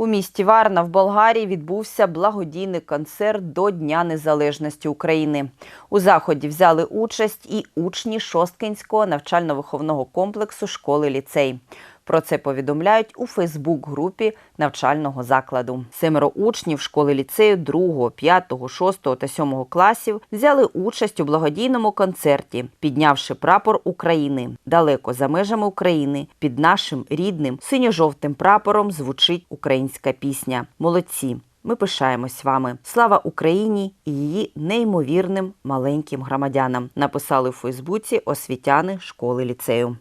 У місті Варна в Болгарії відбувся благодійний концерт до Дня Незалежності України. У заході взяли участь і учні Шосткинського навчально-виховного комплексу школи ліцей. Про це повідомляють у Фейсбук-групі навчального закладу. Семеро учнів школи ліцею 2, 5, 6 та 7 класів взяли участь у благодійному концерті, піднявши прапор України. Далеко за межами України під нашим рідним синьо-жовтим прапором звучить українська пісня. Молодці! Ми пишаємось вами. Слава Україні і її неймовірним маленьким громадянам. Написали у Фейсбуці освітяни школи ліцею.